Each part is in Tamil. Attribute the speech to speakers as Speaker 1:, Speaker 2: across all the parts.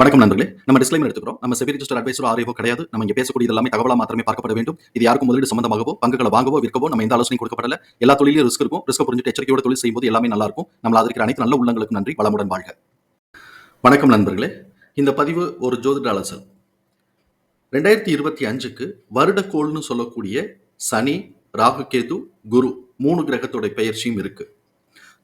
Speaker 1: வணக்கம் நண்பர்களே. நம்ம டிஸ்க்ளைமர் எடுத்துக்கிறோம். நம்ம செபி ரிஜிஸ்டர் அட்வைசர் ஆரியோ கிடையாது. நம்ம இங்கே பேசக்கூடிய எல்லாமே தகவலாக மாத்திரமே பார்க்கப்பட வேண்டும். இது யாருக்கும் முதலீடு சம்பந்தமாகவோ பங்குகளை வாங்கவோ விற்கவோ நம்ம எந்த ஆலோசனை கொடுக்கப்படல. எல்லா தொழிலும் ரிஸ்க் இருக்கும். ரிஸ்க் புரிஞ்சுட்டு எச்சரிக்கையோட தொழில் செய்யும்போது எல்லாமே நல்லா இருக்கும். நம்ம அதற்கு அனைத்து நல்ல உள்ளங்களுக்கு நன்றி. வளமுடன் வாழ்க. வணக்கம் நண்பர்களே. இந்த பதிவு ஒரு ஜோதிட அலசல் ரெண்டாயிரத்தி இருபத்தி அஞ்சுக்கு வருடக்கோள்னு சொல்லக்கூடிய சனி ராகு கேது குரு மூணு கிரகத்துடைய பெயர்ச்சியும் இருக்கு.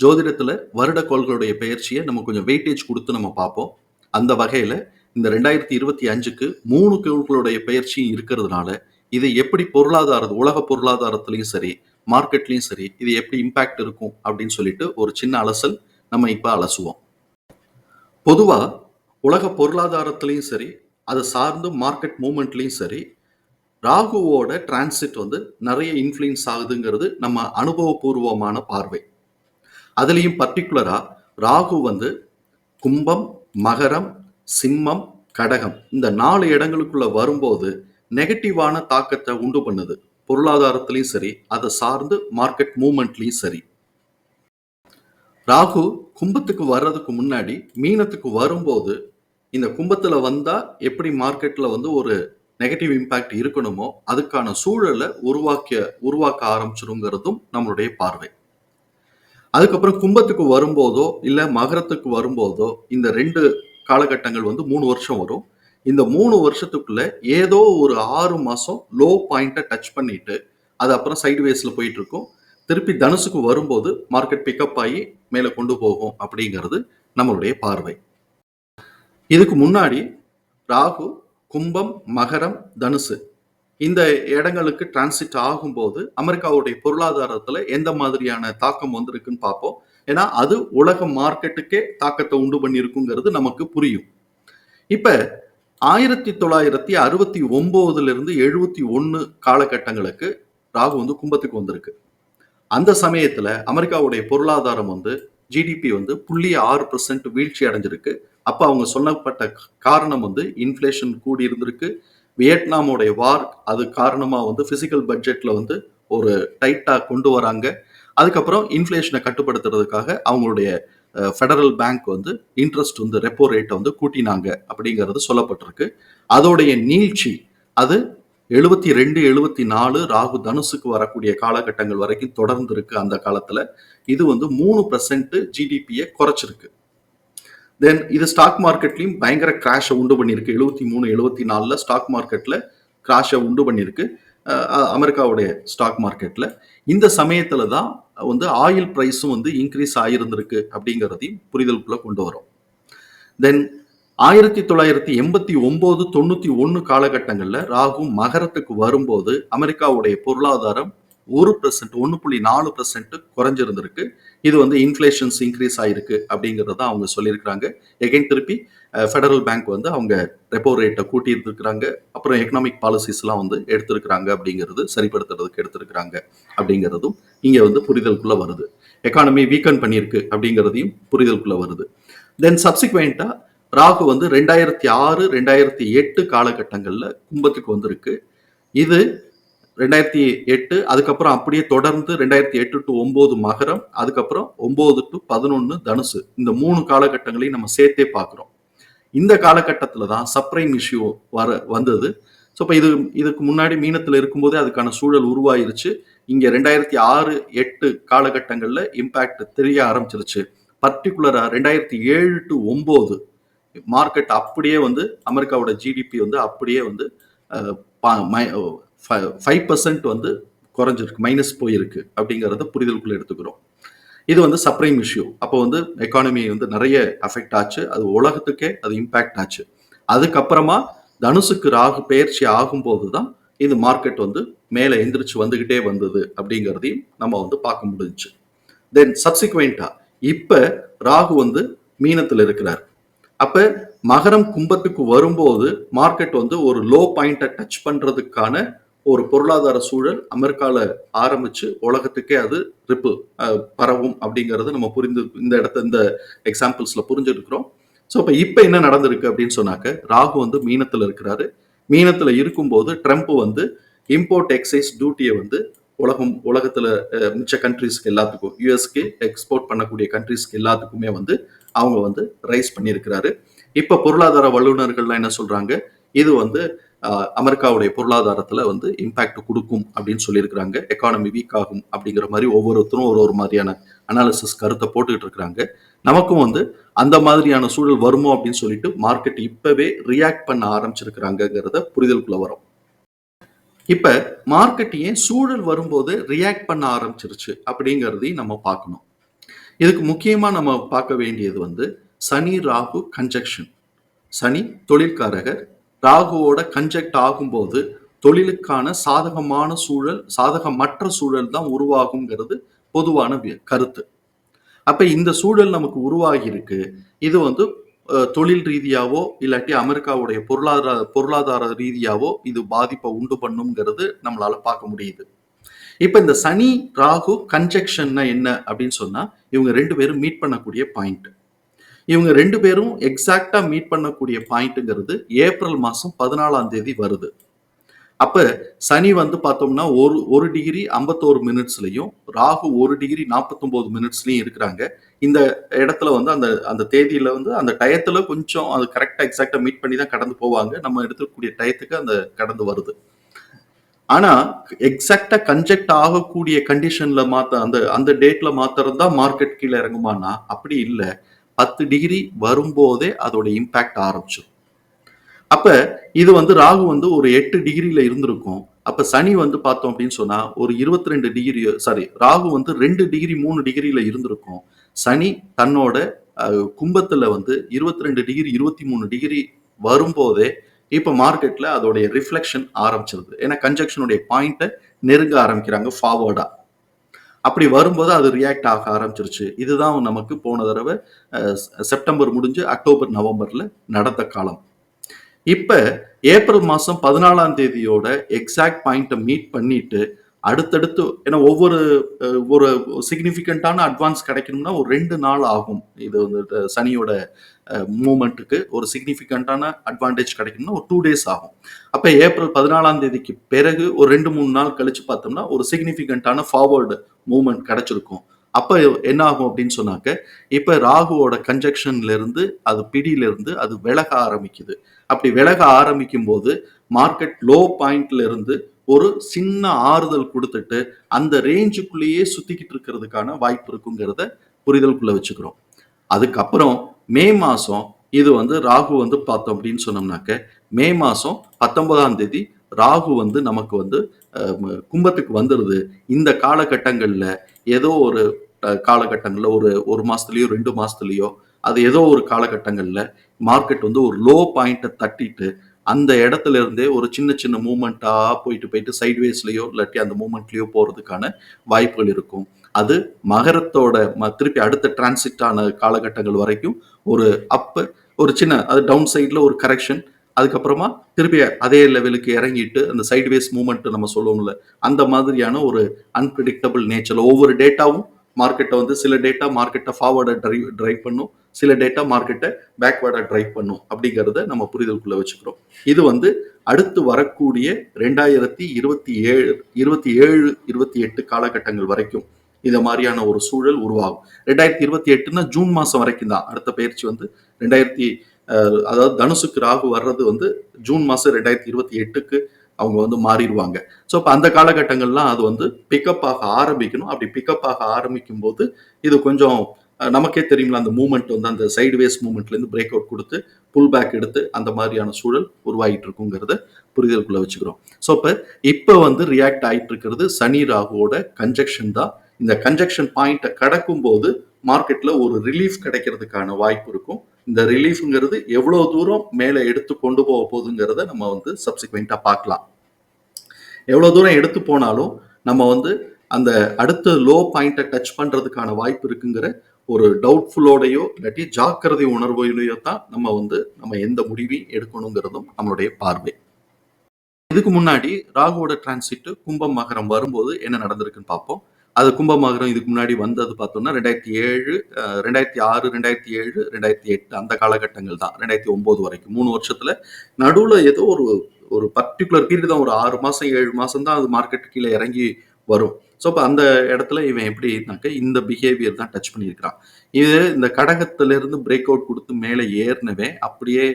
Speaker 1: ஜோதிடத்தில் வருடக்கோள்களுடைய பெயர்ச்சியை நம்ம கொஞ்சம் வெயிட்டேஜ் கொடுத்து நம்ம பார்ப்போம். அந்த வகையில் இந்த ரெண்டாயிரத்தி இருபத்தி அஞ்சுக்கு மூணு குழுக்களுடைய பயிற்சியும் இருக்கிறதுனால இது எப்படி பொருளாதார உலக பொருளாதாரத்திலையும் சரி மார்க்கெட்லையும் சரி இது எப்படி இம்பேக்ட் இருக்கும் அப்படின்னு சொல்லிட்டு ஒரு சின்ன அலசல் நம்ம இப்போ அலசுவோம். பொதுவாக உலக பொருளாதாரத்திலையும் சரி அதை சார்ந்து மார்க்கெட் மூமெண்ட்லையும் சரி ராகுவோட டிரான்சிட் வந்து நிறைய இன்ஃப்ளூயன்ஸ் ஆகுதுங்கிறது நம்ம அனுபவபூர்வமான பார்வை. அதுலேயும் பர்டிகுலராக ராகு வந்து கும்பம் மகரம் சிம்மம் கடகம் இந்த நாலு இடங்களுக்குள்ள வரும்போது நெகட்டிவான தாக்கத்தை உண்டு பண்ணுது. பொருளாதாரத்திலையும் சரி அதை சார்ந்து மார்க்கெட் மூமெண்ட்லையும் சரி. ராகு கும்பத்துக்கு வர்றதுக்கு முன்னாடி மீனத்துக்கு வரும்போது இந்த கும்பத்தில் வந்தால் எப்படி மார்க்கெட்டில் வந்து ஒரு நெகட்டிவ் இம்பேக்ட் இருக்கணுமோ அதுக்கான சூழலை உருவாக்கிய உருவாக்க ஆரம்பிச்சிருங்கிறதும் நம்மளுடைய பார்வை. அதுக்கப்புறம் கும்பத்துக்கு வரும்போதோ இல்லை மகரத்துக்கு வரும்போதோ இந்த ரெண்டு காலகட்டங்கள் வந்து மூணு வருஷம் வரும். இந்த மூணு வருஷத்துக்குள்ள ஏதோ ஒரு ஆறு மாதம் லோ பாயிண்ட்டை டச் பண்ணிட்டு அது அப்புறம் சைடு வேஸில் போயிட்டு இருக்கும் திருப்பி தனுசுக்கு வரும்போது மார்க்கெட் பிக்கப் ஆகி மேலே கொண்டு போகும் அப்படிங்கிறது நம்மளுடைய பார்வை. இதுக்கு முன்னாடி ராகு கும்பம் மகரம் தனுசு இந்த இடங்களுக்கு டிரான்சிட் ஆகும்போது அமெரிக்காவுடைய பொருளாதாரத்தில் எந்த மாதிரியான தாக்கம் வந்திருக்குன்னு பார்ப்போம். ஏன்னா அது உலக மார்க்கெட்டுக்கே தாக்கத்தை உண்டு பண்ணியிருக்குங்கிறது நமக்கு புரியும். இப்போ ஆயிரத்தி தொள்ளாயிரத்தி அறுபத்தி ஒம்போதுலேருந்து இருந்து எழுபத்தி ஒன்று காலகட்டங்களுக்கு ராகு வந்து கும்பத்துக்கு வந்திருக்கு. அந்த சமயத்தில் அமெரிக்காவுடைய பொருளாதாரம் வந்து ஜிடிபி வந்து புள்ளி ஆறு பர்சன்ட் வீழ்ச்சி அடைஞ்சிருக்கு. அப்போ அவங்க சொல்லப்பட்ட காரணம் வந்து இன்ஃப்ளேஷன் கூடி இருந்திருக்கு வியட்நாமோடைய வார் அது காரணமாக வந்து ஃபிசிக்கல் பட்ஜெட்டில் வந்து ஒரு டைட்டாக கொண்டு வராங்க. அதுக்கப்புறம் இன்ஃப்ளேஷனை கட்டுப்படுத்துறதுக்காக அவங்களுடைய ஃபெடரல் பேங்க் வந்து இன்ட்ரெஸ்ட் வந்து ரெப்போ ரேட்டை வந்து கூட்டினாங்க அப்படிங்கிறது சொல்லப்பட்டிருக்கு. அதோடைய நீழ்ச்சி அது எழுபத்தி ரெண்டு எழுபத்தி நாலு ராகு தனுசுக்கு வரக்கூடிய காலகட்டங்கள் வரைக்கும் தொடர்ந்து இருக்கு அந்த காலத்துல. இது வந்து மூணு பர்சன்ட் ஜிடிபியை குறைச்சிருக்கு. தென் இது ஸ்டாக் மார்க்கெட்லையும் பயங்கர கிராஷை உண்டு பண்ணியிருக்கு. எழுபத்தி மூணு எழுபத்தி நாலில் ஸ்டாக் மார்க்கெட்டில் கிராஷை உண்டு பண்ணியிருக்கு. அமெரிக்காவுடைய ஸ்டாக் மார்க்கெட்டில் இந்த சமயத்தில் தான் வந்து ஆயில் ப்ரைஸும் வந்து இன்க்ரீஸ் ஆகியிருந்திருக்கு அப்படிங்கிறதையும் புரிதலுக்குள்ளே கொண்டு வரும். தென் ஆயிரத்தி தொள்ளாயிரத்தி எண்பத்தி ஒம்பது தொண்ணூற்றி ஒன்று காலகட்டங்களில் ராகு மகரத்துக்கு வரும்போது அமெரிக்காவுடைய பொருளாதாரம் ஒரு பெர்சென்ட் ஒன்று புள்ளி நாலு பெர்சென்ட் குறைஞ்சிருந்திருக்கு. இது வந்து இன்ஃப்ளேஷன்ஸ் இன்க்ரீஸ் ஆயிருக்கு அப்படிங்கிறத அவங்க சொல்லியிருக்கிறாங்க. எகைன் திருப்பி ஃபெடரல் பேங்க் வந்து அவங்க ரெப்போ ரேட்டை கூட்டி இருந்திருக்கிறாங்க அப்புறம் எக்கனாமிக் பாலிசிஸ்லாம் வந்து எடுத்திருக்கிறாங்க அப்படிங்கிறது சரிப்படுத்துறதுக்கு எடுத்திருக்கிறாங்க அப்படிங்கிறதும் இங்கே வந்து புரிதலுக்குள்ளே வருது. எக்கானமி வீக்கன் பண்ணியிருக்கு அப்படிங்கிறதையும் புரிதலுக்குள்ளே வருது. தென் சப்சிக்வெண்ட்டாக ராகு வந்து ரெண்டாயிரத்தி ஆறு ரெண்டாயிரத்தி எட்டு காலகட்டங்களில் கும்பத்துக்கு வந்திருக்கு. இது ரெண்டாயிரத்தி எட்டு அதுக்கப்புறம் அப்படியே தொடர்ந்து ரெண்டாயிரத்தி எட்டு டு ஒன்பது மகரம் அதுக்கப்புறம் ஒம்பது டு பதினொன்று தனுசு. இந்த மூணு காலகட்டங்களையும் நம்ம சேர்த்தே பார்க்குறோம். இந்த காலகட்டத்தில் தான் சப்ரைம் இஷ்யூ வர வந்தது. ஸோ இப்போ இது இதுக்கு முன்னாடி மீனத்தில் இருக்கும்போதே அதுக்கான சூழல் உருவாயிருச்சு. இங்கே ரெண்டாயிரத்தி ஆறு எட்டு காலகட்டங்களில் இம்பேக்ட் தெரிய ஆரம்பிச்சிருச்சு. பர்டிகுலராக ரெண்டாயிரத்தி ஏழு டு ஒம்பது மார்க்கெட் அப்படியே வந்து அமெரிக்காவோட ஜிடிபி வந்து அப்படியே வந்து ஃபைவ் பர்சன்ட் வந்து குறைஞ்சிருக்கு மைனஸ் போயிருக்கு அப்படிங்கிறத புரிதலுக்குள்ளே எடுத்துக்கிறோம். இது வந்து சப்ரைம் இஷ்யூ அப்போ வந்து எக்கானமி வந்து நிறைய அஃபெக்ட் ஆச்சு. அது உலகத்துக்கே அது இம்பேக்ட் ஆச்சு. அதுக்கப்புறமா தனுசுக்கு ராகு பயிற்சி ஆகும்போது தான் இது மார்க்கெட் வந்து மேலே எந்திரிச்சு வந்துகிட்டே வந்தது அப்படிங்கிறதையும் நம்ம வந்து பார்க்க முடிஞ்சுச்சு. தென் சப்சிக்வெண்ட்டாக இப்போ ராகு வந்து மீனத்தில் இருக்கிறார். அப்ப மகரம் கும்பத்துக்கு வரும்போது மார்க்கெட் வந்து ஒரு லோ பாயிண்ட்டை டச் பண்றதுக்கான ஒரு பொருளாதார சூழல் அமெரிக்காவில் ஆரம்பிச்சு உலகத்துக்கே அது ரிப்பு பரவும் அப்படிங்கறத நம்ம புரிந்து இந்த இடத்த இந்த எக்ஸாம்பிள்ஸில் புரிஞ்சுருக்குறோம். ஸோ இப்போ இப்போ என்ன நடந்திருக்கு அப்படின்னு சொன்னாக்க ராகு வந்து மீனத்தில் இருக்கிறாரு. மீனத்தில் இருக்கும்போது ட்ரம்ப் வந்து இம்போர்ட் எக்ஸைஸ் டியூட்டியை வந்து உலகம் உலகத்தில் மிச்ச கண்ட்ரீஸ்க்கு எல்லாத்துக்கும் யூஎஸ்க்கு எக்ஸ்போர்ட் பண்ணக்கூடிய கண்ட்ரீஸ்க்கு எல்லாத்துக்குமே வந்து அவங்க வந்து ரைஸ் பண்ணியிருக்கிறாரு. இப்போ பொருளாதார வல்லுநர்கள்லாம் என்ன சொல்கிறாங்க இது வந்து அமெரிக்காவுடைய பொருளாதாரத்துல வந்து இம்பேக்ட் கொடுக்கும் அப்படின்னு சொல்லியிருக்கிறாங்க. எக்கானமி வீக் ஆகும் அப்படிங்கிற மாதிரி ஒவ்வொருத்தரும் ஒரு ஒரு மாதிரியான அனாலிசிஸ் கருத்தை போட்டுக்கிட்டு இருக்கிறாங்க. நமக்கும் வந்து அந்த மாதிரியான சூழல் வருமோ அப்படின்னு சொல்லிட்டு மார்க்கெட் இப்பவே ரியாக்ட் பண்ண ஆரம்பிச்சிருக்கிறாங்கிறத புரிதலுக்குள்ள வரும். இப்ப மார்க்கெட் ஏன் சூழல் வரும்போது ரியாக்ட் பண்ண ஆரம்பிச்சிருச்சு அப்படிங்கிறதையும் நம்ம பார்க்கணும். இதுக்கு முக்கியமா நம்ம பார்க்க வேண்டியது வந்து சனி ராகு கன்ஜெக்ஷன் சனி தொழிற்காரகர் ராகுவோட கன்ஜெக்ட் ஆகும்போது தொழிலுக்கான சாதகமான சூழல் சாதகமற்ற சூழல் தான் உருவாகுங்கிறது பொதுவான கருத்து. அப்ப இந்த சூழல் நமக்கு உருவாகி இருக்கு இது வந்து தொழில் ரீதியாவோ இல்லாட்டி அமெரிக்காவுடைய பொருளாதார பொருளாதார ரீதியாவோ இது பாதிப்பை உண்டு பண்ணுங்கிறது நம்மளால பார்க்க முடியுது. இப்ப இந்த சனி ராகு கன்ஜெக்ஷன்னா என்ன அப்படின்னு சொன்னா இவங்க ரெண்டு பேரும் மீட் பண்ணக்கூடிய பாயிண்ட் இவங்க ரெண்டு பேரும் எக்ஸாக்டா மீட் பண்ணக்கூடிய பாயிண்ட்ங்கிறது ஏப்ரல் மாசம் பதினாலாம் தேதி வருது. அப்ப சனி வந்து பார்த்தோம்னா ஒரு ஒரு டிகிரி ஐம்பத்தோரு மினிட்ஸ்லயும் ராகு ஒரு டிகிரி நாற்பத்தொம்போது மினிட்ஸ்லயும் இருக்கிறாங்க. இந்த இடத்துல வந்து அந்த அந்த தேதியில வந்து அந்த டயத்துல கொஞ்சம் அது கரெக்டா எக்ஸாக்டா மீட் பண்ணி தான் கடந்து போவாங்க. நம்ம எடுத்துக்கூடிய டயத்துக்கு அந்த கடந்து வருது. ஆனா எக்ஸாக்டா கன்ஜெக்ட் ஆகக்கூடிய கண்டிஷன்ல மாத்த அந்த அந்த டேட்ல மாத்திரம் தான் மார்க்கெட் கீழே இறங்குமானா அப்படி இல்லை. பத்து டிகிரி வரும்போதே அதோட இம்பேக்ட் ஆரம்பிச்சிடும் அப்ப இது வந்து ராகு வந்து ஒரு எட்டு டிகிரியில இருந்திருக்கும். அப்ப சனி வந்து பார்த்தோம் அப்படின்னு சொன்னா ஒரு இருபத்தி ரெண்டு டிகிரி சாரி ராகு வந்து ரெண்டு டிகிரி மூணு டிகிரியில இருந்திருக்கும். சனி தன்னோட கும்பத்துல வந்து இருபத்தி ரெண்டு டிகிரி இருபத்தி மூணு டிகிரி வரும்போதே இப்ப மார்க்கெட்ல அதோடைய ரிஃப்ளெக்ஷன் ஆரம்பிச்சிருது. ஏன்னா கன்ஜெக்ஷனுடைய பாயிண்ட்டை நெருங்க ஆரம்பிக்கிறாங்க ஃபார்வர்டா அப்படி வரும்போது அது ரியாக்ட் ஆக ஆரம்பிச்சிருச்சு. இதுதான் நமக்கு போன தடவை அஹ், செப்டம்பர் முடிஞ்சு அக்டோபர் நவம்பர்ல நடந்த காலம். இப்ப ஏப்ரல் மாசம் பதினாலாம் தேதியோட எக்ஸாக்ட் பாயிண்ட்டை மீட் பண்ணிட்டு அடுத்தடுத்து ஏன்னா ஒவ்வொரு ஒரு சிக்னிஃபிகண்ட்டான அட்வான்ஸ் கிடைக்கணும்னா ஒரு ரெண்டு நாள் ஆகும். இது வந்து சனியோட மூமெண்ட்டுக்கு ஒரு சிக்னிஃபிகண்ட்டான அட்வான்டேஜ் கிடைக்கணும்னா ஒரு டூ டேஸ் ஆகும். அப்போ ஏப்ரல் பதினாலாம் தேதிக்கு பிறகு ஒரு ரெண்டு மூணு நாள் கழிச்சு பார்த்தோம்னா ஒரு சிக்னிஃபிகண்ட்டான ஃபார்வர்டு மூமெண்ட் கிடைச்சிருக்கும். அப்போ என்ன ஆகும் அப்படின்னு சொன்னாக்க இப்போ ராகுவோட கன்ஜெக்ஷன்லேருந்து அது பிடியிலேருந்து அது விலக ஆரம்பிக்குது. அப்படி விலக ஆரம்பிக்கும் போது மார்க்கெட் லோ பாயிண்ட்ல இருந்து ஒரு சின்ன ஆறுதல் கொடுத்துட்டு அந்த ரேஞ்சுக்குள்ளேயே சுத்திக்கிட்டு இருக்கிறதுக்கான வாய்ப்பு இருக்குங்கிறத புரிதலுக்குள்ள வச்சுக்கிறோம். அதுக்கப்புறம் மே மாசம் இது வந்து ராகு வந்து பார்த்தோம் அப்படின்னு சொன்னோம்னாக்க மே மாசம் பத்தொன்பதாம் தேதி ராகு வந்து நமக்கு வந்து கும்பத்துக்கு வந்துடுது இந்த காலகட்டங்களில் ஏதோ ஒரு காலகட்டங்களில் ஒரு ஒரு மாசத்துலயோ ரெண்டு மாசத்துலயோ அது ஏதோ ஒரு காலகட்டங்களில் மார்க்கெட் வந்து ஒரு லோ பாயிண்ட்டை தட்டிட்டு அந்த இடத்துல இருந்தே ஒரு சின்ன சின்ன மூமெண்ட்டாக போயிட்டு போயிட்டு சைட்வேஸ்லேயோ இல்லாட்டி அந்த மூமெண்ட்லயோ போகிறதுக்கான வாய்ப்புகள் இருக்கும். அது மகரத்தோட ம- திருப்பி அடுத்த டிரான்சிட்டான காலகட்டங்கள் வரைக்கும் ஒரு அப்பு ஒரு சின்ன அது டவுன் சைடில் ஒரு கரெக்ஷன் அதுக்கப்புறமா திருப்பி அதே லெவலுக்கு இறங்கிட்டு அந்த சைட்வேஸ் மூமெண்ட் நம்ம சொல்லுவோம்ல அந்த மாதிரியான ஒரு அன்பிரிடிக்டபிள் நேச்சரில் ஒவ்வொரு டேட்டாவும் மார்க்கெட்டை வந்து சில டேட்டா மார்க்கெட்டை ஃபார்வர்டை ட்ரைவ் ட்ரைவ் பண்ணும். சில டேட்டா மார்க்கெட்டை பேக்வேர்டா ட்ரைவ் பண்ணும் அப்படிங்கிறத நம்ம புரிதலுக்குள்ள வச்சுக்கிறோம். இது வந்து அடுத்து வரக்கூடிய ரெண்டாயிரத்தி இருபத்தி ஏழு இருபத்தி ஏழு இருபத்தி எட்டு காலகட்டங்கள் வரைக்கும் இந்த மாதிரியான ஒரு சூழல் உருவாகும். ரெண்டாயிரத்தி இருபத்தி எட்டுனா ஜூன் மாதம் வரைக்கும் தான். அடுத்த பயிற்சி வந்து ரெண்டாயிரத்தி அதாவது தனுசுக்கு ராகு வர்றது வந்து ஜூன் மாதம் ரெண்டாயிரத்தி இருபத்தி எட்டுக்கு அவங்க வந்து மாறிடுவாங்க. ஸோ அப்போ அந்த காலகட்டங்கள்லாம் அது வந்து பிக்கப் ஆக ஆரம்பிக்கணும். அப்படி பிக்கப் ஆக ஆரம்பிக்கும் போது இது கொஞ்சம் நமக்கே தெரியுங்களா அந்த மூமெண்ட் வந்து அந்த சைடுவேஸ் மூமெண்ட்லேருந்து பிரேக் அவுட் கொடுத்து புல் பேக் எடுத்து அந்த மாதிரியான சூழல் உருவாகிட்டு இருக்குங்கிறத புரிதலுக்குள்ள வச்சுக்கிறோம். ஸோ இப்போ இப்போ வந்து ரியாக்ட் ஆயிட்டு இருக்கிறது சனி ராகுவோட கன்ஜெக்ஷன் தான். இந்த கன்ஜெக்ஷன் பாயிண்ட்டை கடக்கும் போது மார்க்கெட்டில் ஒரு ரிலீஃப் கிடைக்கிறதுக்கான வாய்ப்பு இருக்கும். இந்த ரிலீஃப்ங்கிறது எவ்வளோ தூரம் மேலே எடுத்து கொண்டு போக போகுதுங்கிறத நம்ம வந்து சப்சிக்வெண்ட்டாக பார்க்கலாம். எவ்வளோ தூரம் எடுத்து போனாலும் நம்ம வந்து அந்த அடுத்த லோ பாயிண்ட்டை டச் பண்ணுறதுக்கான வாய்ப்பு இருக்குங்கிற ஒரு டவுட்ஃபுல்லோடையோ இல்லாட்டி ஜாக்கிரதை உணர்வோடையோ தான் நம்ம வந்து நம்ம எந்த முடிவையும் எடுக்கணுங்கிறதும் நம்மளுடைய பார்வை. இதுக்கு முன்னாடி ராகுவோட டிரான்சிட் கும்பம் மகரம் வரும்போது என்ன நடந்திருக்குன்னு பார்ப்போம். அது கும்பமகரம் இதுக்கு முன்னாடி வந்தது பார்த்தோம்னா ரெண்டாயிரத்தி ஏழு ரெண்டாயிரத்தி ஆறு ரெண்டாயிரத்தி ஏழு ரெண்டாயிரத்தி எட்டு அந்த காலகட்டங்கள் தான். ரெண்டாயிரத்தி ஒன்பது வரைக்கும். மூணு வருஷத்துல நடுவில் ஏதோ ஒரு ஒரு பர்டிகுலர் பீரியட் தான். ஒரு ஆறு மாசம் ஏழு மாசம் தான் அது மார்க்கெட் கீழே இறங்கி வரும். ஸோ அப்போ அந்த இடத்துல இவன் எப்படின்னாக்க இந்த பிஹேவியர் தான் டச் பண்ணியிருக்கிறான். இது இந்த கடகத்திலிருந்து பிரேக் அவுட் கொடுத்து மேலே ஏறினவே அப்படியே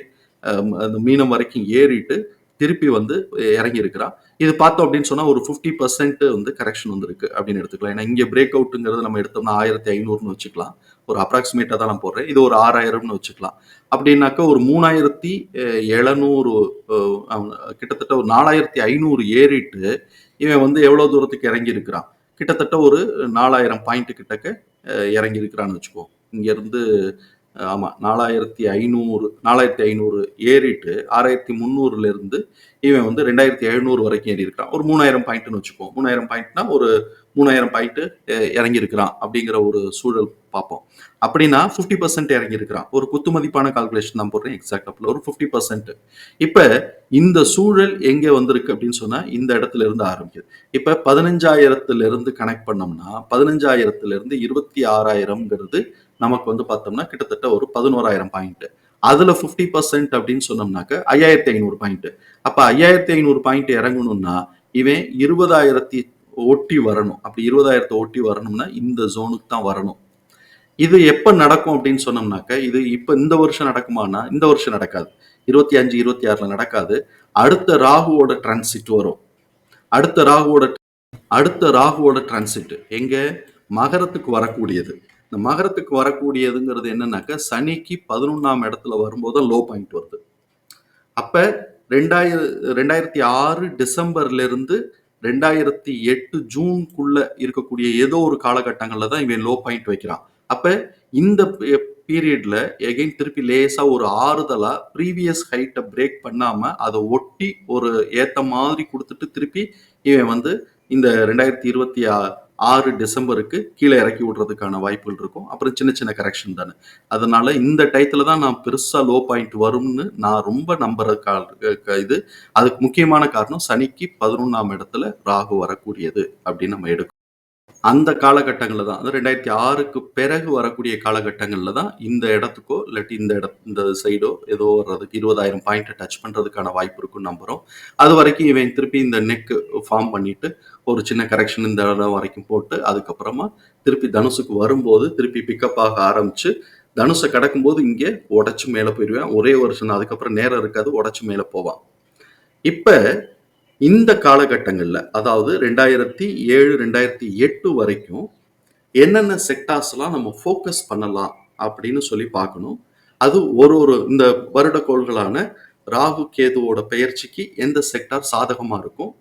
Speaker 1: அந்த மீனம் வரைக்கும் ஏறிட்டு திருப்பி வந்து இறங்கி இருக்கிறான் இது பார்த்தோம் அப்படின்னு சொன்னால் ஒரு ஃபிஃப்டி பர்சன்ட் வந்து கரெக்ஷன் வந்திருக்கு அப்படின்னு எடுத்துக்கலாம். ஏன்னா இங்கே பிரேக் அவுட்டுங்கிறது நம்ம எடுத்தோம்னா ஆயிரத்தி ஐநூறுன்னு வச்சுக்கலாம். ஒரு அப்ராக்சிமேட்டாக தான் நான் போடுறேன். இது ஒரு ஆறாயிரம்னு வச்சுக்கலாம். அப்படின்னாக்க ஒரு மூணாயிரத்தி எழுநூறு கிட்டத்தட்ட ஒரு நாலாயிரத்தி ஐநூறு ஏறிட்டு இவன் வந்து எவ்வளோ தூரத்துக்கு இறங்கி இருக்கிறான் கிட்டத்தட்ட ஒரு நாலாயிரம் பாயிண்ட் கிட்டக்க இறங்கி இருக்கிறான்னு வச்சுக்கோ. இங்கேருந்து ஆமாம் நாலாயிரத்தி ஐநூறு நாலாயிரத்தி ஐநூறு ஏறிட்டு ஆறாயிரத்தி முந்நூறுலேருந்து இவன் வந்து ரெண்டாயிரத்தி எழுநூறு வரைக்கும் ஏறி இருக்கான் ஒரு மூணாயிரம் பாயிண்ட்னு வச்சுக்கோ. மூணாயிரம் பாயிண்ட்னா ஒரு மூணாயிரம் பாயிண்ட் இறங்கியிருக்கிறான் அப்படிங்கிற ஒரு சூழல் பார்ப்போம். அப்படின்னா ஃபிஃப்டி பர்சன்ட் இறங்கியிருக்கிறான். ஒரு குத்து மதிப்பான கால்குலேஷன் தான் போடுறேன் எக்ஸாக்ட் ஒரு ஃபிஃப்டி பர்சன்ட் இப்போ இந்த சூழல் எங்கே வந்திருக்கு அப்படின்னு சொன்னால் இந்த இடத்துல இருந்து ஆரம்பிக்குது. இப்போ பதினஞ்சாயிரத்துலேருந்து கனெக்ட் பண்ணோம்னா பதினஞ்சாயிரத்துலேருந்து இருபத்தி ஆறாயிரம்ங்கிறது நமக்கு வந்து பார்த்தோம்னா கிட்டத்தட்ட ஒரு பதினோராயிரம் பாயிண்ட் அதில் ஃபிஃப்டி பர்சன்ட் அப்படின்னு சொன்னோம்னாக்க ஐயாயிரத்தி ஐநூறு பாயிண்ட் அப்போ ஐயாயிரத்தி ஐநூறு பாயிண்ட் இறங்கணும்னா இவன் இருபதாயிரத்தி ஒட்டி வரணும். அப்படி இருபதாயிரத்தை ஒட்டி வரணும்னா இந்த ஜோனுக்கு தான் வரணும். இது எப்ப நடக்கும் அப்படின்னு சொன்னோம்னாக்க இது இப்ப இந்த வருஷம் நடக்குமானா இந்த வருஷம் நடக்காது. இருபத்தி அஞ்சு இருபத்தி ஆறுல நடக்காது. அடுத்த ராகுவோட டிரான்சிட் வரும். அடுத்த ராகுவோட அடுத்த ராகுவோட டிரான்சிட் எங்க? மகரத்துக்கு வரக்கூடியது. இந்த மகரத்துக்கு வரக்கூடியதுங்கிறது என்னன்னாக்க சனிக்கு பதினொன்னாம் இடத்துல வரும்போது லோ பாயிண்ட் வருது. அப்ப ரெண்டாயிர ரெண்டாயிரத்தி ஆறு டிசம்பர்ல இருந்து ரெண்டாயிரத்தி எட்டு ஜூன்குள்ள இருக்கக்கூடிய ஏதோ ஒரு காலகட்டங்கள்ல தான் இவன் லோ பாயிண்ட் வைக்கிறான். அப்ப இந்த பீரியட்ல எகைன் திருப்பி லேசா ஒரு ஆறுதலா ப்ரீவியஸ் ஹைட்டை பிரேக் பண்ணாம அதை ஒட்டி ஒரு ஏத்த மாதிரி கொடுத்துட்டு திருப்பி இவன் வந்து இந்த ரெண்டாயிரத்தி இருபத்தி ஆறு டிசம்பருக்கு கீழே இறக்கி விடுறதுக்கான வாய்ப்புகள் இருக்கும். அப்புறம் சின்ன சின்ன கரெக்ஷன் தானே. அதனால இந்த டயத்துல தான் நான் பெருசா லோ பாயிண்ட் வரும்னு நான் ரொம்ப நம்புற க- இது. அதுக்கு முக்கியமான காரணம் சனிக்கு பதினொன்றாம் இடத்துல ராகு வரக்கூடியது அப்படின்னு நம்ம எடுக்கணும் அந்த காலகட்டங்களில் தான் அது ரெண்டாயிரத்தி ஆறுக்கு பிறகு வரக்கூடிய காலகட்டங்களில் தான் இந்த இடத்துக்கோ இல்லாட்டி இந்த இட இந்த சைடோ ஏதோ வர்றதுக்கு இருபதாயிரம் பாயிண்ட்டை டச் பண்ணுறதுக்கான வாய்ப்பு இருக்குன்னு நம்புகிறோம் அது வரைக்கும் இவன் திருப்பி இந்த நெக்கு ஃபார்ம் பண்ணிட்டு ஒரு சின்ன கரெக்ஷன் இந்த இடம் வரைக்கும் போட்டு அதுக்கப்புறமா திருப்பி தனுசுக்கு வரும்போது திருப்பி பிக்கப் ஆக ஆரம்பித்து தனுசை கிடக்கும்போது இங்கே உடச்சி மேலே போயிடுவேன். ஒரே வருஷம் அதுக்கப்புறம் நேரம் இருக்காது உடச்சி மேலே போவான். இப்போ இந்த காலகட்டங்களில் அதாவது ரெண்டாயிரத்தி ஏழு ரெண்டாயிரத்தி எட்டு வரைக்கும் என்னென்ன செக்டார்ஸ்லாம் நம்ம ஃபோக்கஸ் பண்ணலாம் அப்படின்னு சொல்லி பார்க்கணும். அது ஒரு ஒரு இந்த வருடக்கோள்களான ராகு கேதுவோட பெயர்ச்சிக்கு எந்த செக்டார் சாதகமாக இருக்கும்?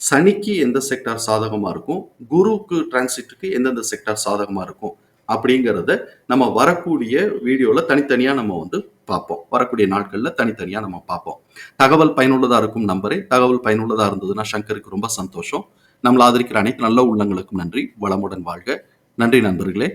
Speaker 1: சனிக்கு எந்த செக்டார் சாதகமாக இருக்கும்? குருவுக்கு டிரான்சிட்டுக்கு எந்தெந்த செக்டார் சாதகமாக இருக்கும்? அப்படிங்கிறத நம்ம வரக்கூடிய வீடியோவில் தனித்தனியாக நம்ம வந்து பார்ப்போம். வரக்கூடிய நாட்களில் தனித்தனியாக நம்ம பார்ப்போம். தகவல் பயனுள்ளதாக இருக்கும் நம்பரே தகவல் பயனுள்ளதாக இருந்ததுன்னா சங்கருக்கு ரொம்ப சந்தோஷம். நம்மளை ஆதரிக்கிற அனைத்து நல்ல உள்ளங்களுக்கும் நன்றி. வளமுடன் வாழ்க. நன்றி நண்பர்களே.